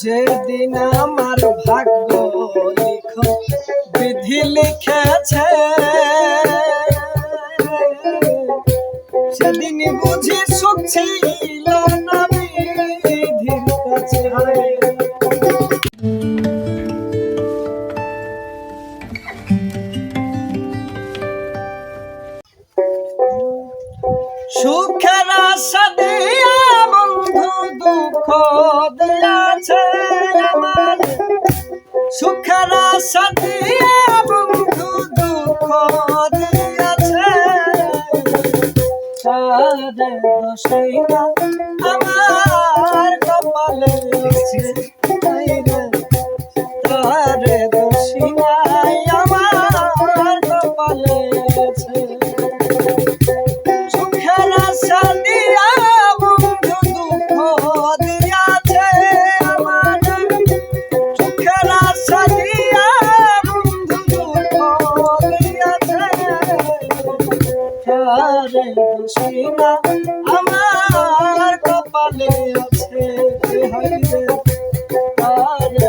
যেদিন আমার ভাগ্য লিখ বিধি লিখেছে। সেদিন বুঝি সুখ দিয়া বন্ধু দুঃখ দিয়াছে। দোষই দোষী না আমার কপালে আছে হাইরে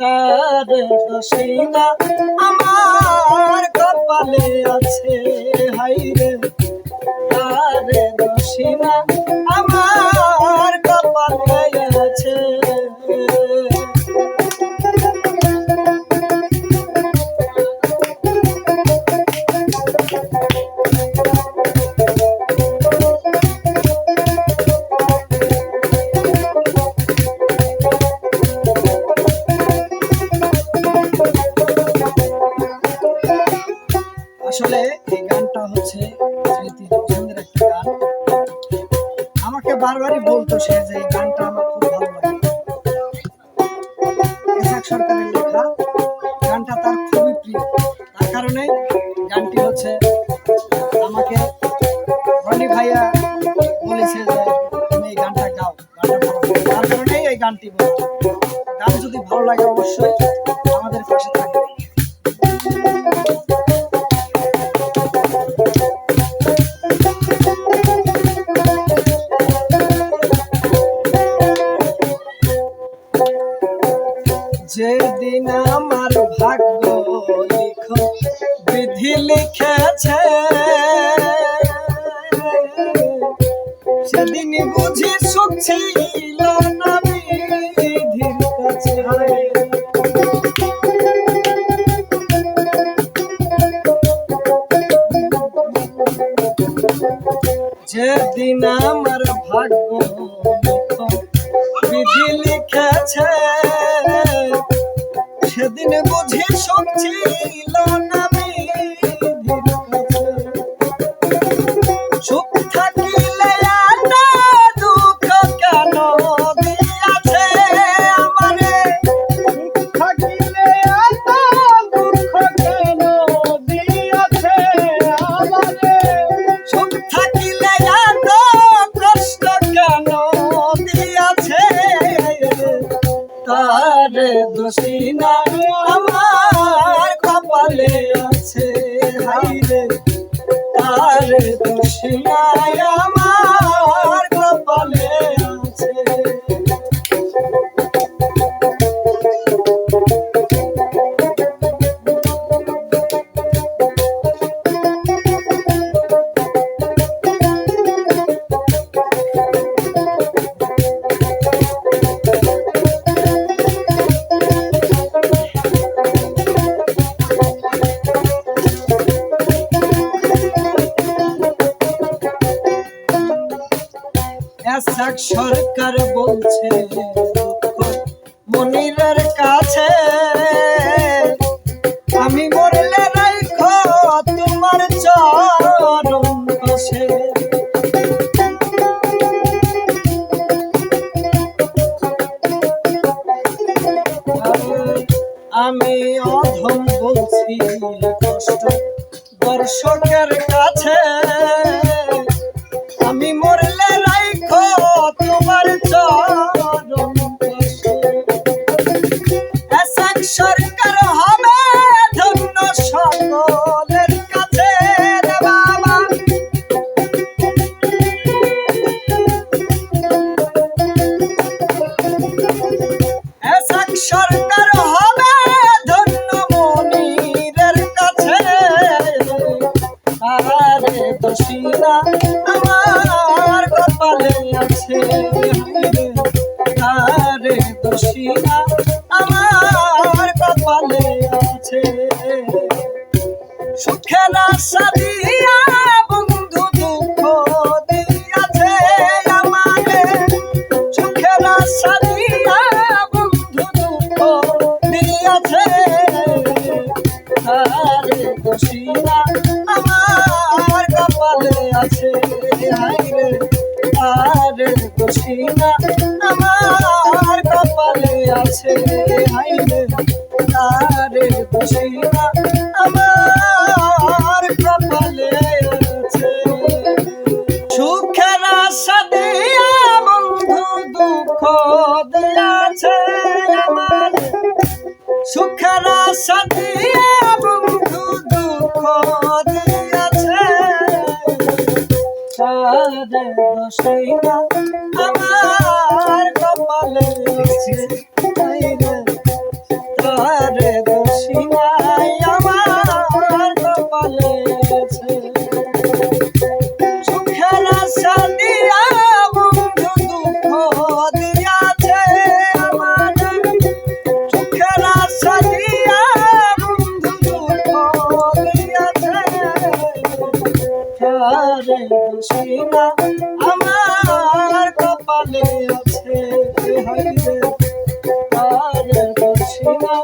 তার দোষী না আমাকে বারবারই বলতো সে যে এই গানটা আমার খুব ভালো লাগে। সরকারের লেখা, গানটা তার খুবই প্রিয়। তার কারণে গানটি হচ্ছে, আমাকে রনি ভাইয়া বলেছে যে, তুমি এই গানটা গাও, গানটা তার কারণেই এই গানটি বলতো গান যদি ভালো লাগে অবশ্যই আমাদের পাশে থাকবে। বুঝি সুখ না। তারে দোষিনা আমার কপালে আছে হাই রে তারে দোষিনা আমার বলছে মনিরের কাছে আমি মরলে রাইখো তোমার চরণ পাশে। আমি অধম বলছি কষ্ট, দর্শকের কাছে। এসাক সরকার আছে। সুখের আশা বন্ধু দুঃখ দিয়াছে আমাকে। সুখের আশা বন্ধু দুঃখ দিয়াছে। আরে আমার কপালে আছে তারে দশিনা আমার কপালে সুখের আশা দিয়া বন্ধু দুঃখ দিয়াছে আমার সুখের আশা দিয়া বন্ধু দুঃখ দিয়াছে আমার কপালে আছে আরে দোষিনা